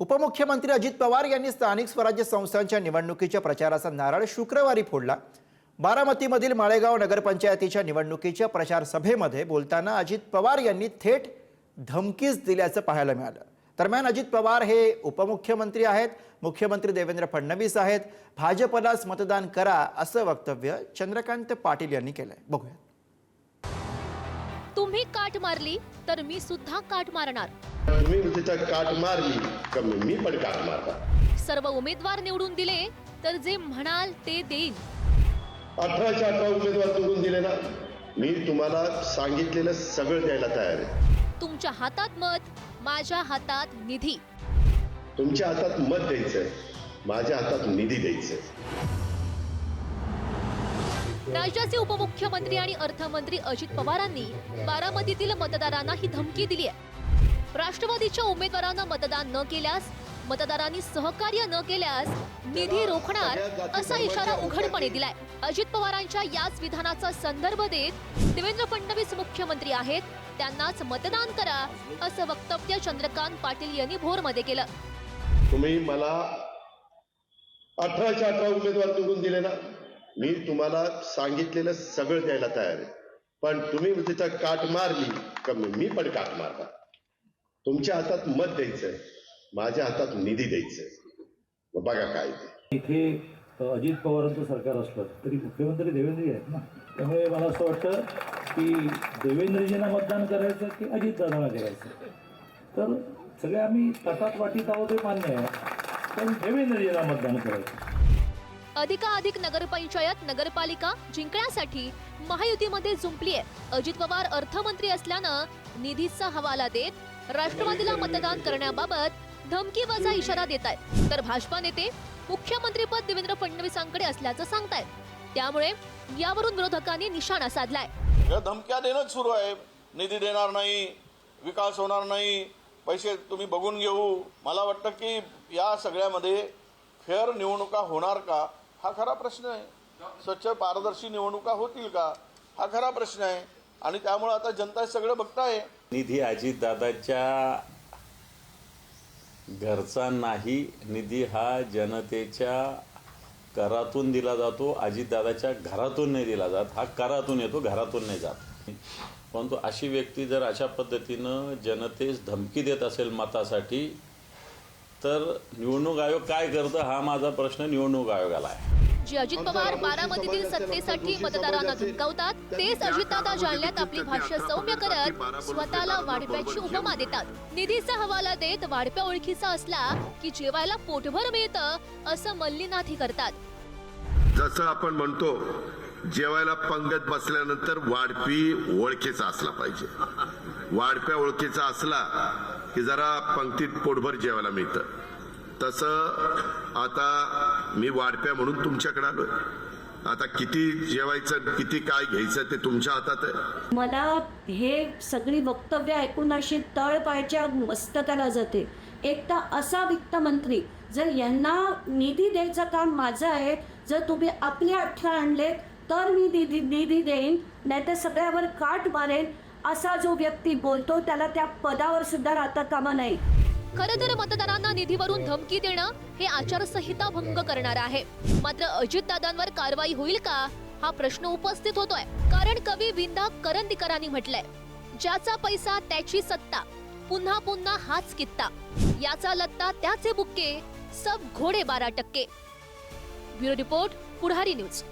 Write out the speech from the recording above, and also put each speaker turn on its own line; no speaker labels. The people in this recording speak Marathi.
उपमुख्यमंत्री अजित पवार यांनी स्थानिक स्वराज्य संस्थांच्या निवडणुकीच्या प्रचाराचा नारळ शुक्रवारी फोडला. बारामतीमधील माळेगाव नगरपंचायतीच्या निवडणुकीच्या प्रचार सभेमध्ये बोलताना अजित पवार यांनी थेट धमकीच दिल्याचं पाहायला मिळालं. दरम्यान अजित पवार हे उपमुख्यमंत्री आहेत मुख्यमंत्री देवेंद्र फडणवीस आहेत भाजपलाच मतदान करा असं वक्तव्य चंद्रकांत पाटील यांनी केलंय. बघूया
तुम्ही काट मारली तर मी सुद्धा काट मारणार.
तुम्ही तिथं काट मारली का मी पण काट मारणार
सर्व उमेदवार निवडून दिले तर जे म्हणाल ते देईन.
अठराशे अठरा उमेदवार निवडून दिले ना? मी तुम्हाला सांगितलेलं सगळं द्यायला तयार आहे.
तुमच्या हातात मत माझ्या हातात निधी.
तुमच्या हातात मत द्यायचंय माझ्या हातात निधी द्यायचंय
राज्याचे उपमुख्यमंत्री आणि अर्थमंत्री अजित पवारांनी बारामतीतील मतदारांना ही धमकी दिली आहे. राष्ट्रवादीच्या उमेदवारांना मतदान न केल्यास मतदारांनी सहकार्य न केल्यास निधी रोखणार असा इशारा उघडपणे दिलाय. अजित पवारांच्या याच विधानाचा संदर्भ देत देवेंद्र फडणवीस मुख्यमंत्री आहेत त्यांनाच मतदान करा असं वक्तव्य चंद्रकांत पाटील यांनी भोरमध्ये केलं.
तुम्ही मला अठराशे अठरा उमेदवार निवडून दिले ना मी तुम्हाला सांगितलेलं सगळं द्यायला तयार आहे. पण तुम्ही तिथं काट मारली कमी मी पण काट मारणार. तुमच्या हातात मत द्यायचंय माझ्या हातात निधी द्यायचंय. मग बघा काय ते.
इथे अजित पवारांचं सरकार असलं तरी मुख्यमंत्री देवेंद्रजी आहेत ना? त्यामुळे मला असं वाटतं की देवेंद्रजींना मतदान करायचं की अजितदादांना करायचं? तर सगळे आम्ही ताटात वाटीत आहोत हे मान्य आहे पण देवेंद्रजींना मतदान करायचं.
अधिकाधिक नगरपंचायत नगरपालिका जिंकण्यासाठी महायुतीमध्ये जुंपली आहे अजित पवार अर्थमंत्री असल्यानं निधीचा हवाला देत राष्ट्रवादीला मतदान करण्याबाबत धमकी इशारा देत आहेत तर भाजपा नेते मुख्यमंत्रीपद देवेंद्र फडणवीसांकडे असल्याचं सांगतायत. त्यामुळे यावरून विरोधकांनी निशाणा साधलाय.
धमक्या देणंच सुरू आहे. निधी देणार नाही विकास होणार नाही पैसे तुम्ही बघून घेऊ. मला वाटतं की या सगळ्यामध्ये फेअर निवडणुका होणार का? हा खरा प्रश्न आहे. स्वच्छ पारदर्शी निवडणुका होतील का? हा खरा प्रश्न आहे. आणि त्यामुळे आता जनता सगळं बघताय.
निधी अजितदादाच्या घरचा नाही निधी हा जनतेच्या करातून दिला जातो अजितदादाच्या घरातून नाही दिला जात हा करातून येतो घरातून नाही जात. परंतु अशी व्यक्ती जर अशा पद्धतीनं जनतेस धमकी देत असेल मतासाठी तर निवडणूक आयोग काय करतं हा माझा प्रश्न निवडणूक आयोगाला आहे.
जे अजित पवार बारामतीतील सत्तेसाठी मतदारांना धमकावतात. तेच अजितदादा जालन्यात आपली भाष्य सौम्य करत स्वतःला वाढप्याची उपमा देतात. निधीचा हवाला देत वाढप्या ओळखीचा असला की जेवायला पोटभर मिळतं असं मल्लीनाथी करतात.
जसं आपण म्हणतो जेवायला पंगत बसल्यानंतर वाढपी ओळखीचा असला पाहिजे. वाढप्या ओळखीचा असला की जरा पंक्तीत पोटभर जेवायला मिळतं. तसं आता मी वाढप्या म्हणून तुमच्याकडे आलोय. आता किती जेवायचं किती काय घ्यायचं ते तुमच्या हातात आहे.
मला हे सगळी वक्तव्य ऐकून अशी तळपायच्या मस्तकाला जाते. एक तर असा वित्तमंत्री जर यांना निधी द्यायचं काम माझं आहे जर तुम्ही आपले अठरा आणले तर मी निधी निधी देईन नाहीतर सगळ्यावर काट मारेन असा जो व्यक्ती बोलतो त्याला त्या पदावर सुद्धा राहता कामा नाही.
खरं तर मतदारांना निधीवरून धमकी देणं हे आचारसंहिता भंग करणार आहे. मात्र अजितदादांवर कारवाई होईल का? हा प्रश्न उपस्थित होतोय. कारण कवी विंदा करंदीकरांनी म्हटलंय ज्याचा पैसा त्याची सत्ता पुन्हा पुन्हा हाच कित्ता. याचा लत्ता त्याचे बुक्के सब घोडे बारा टक्के. Bureau report Pudhari news.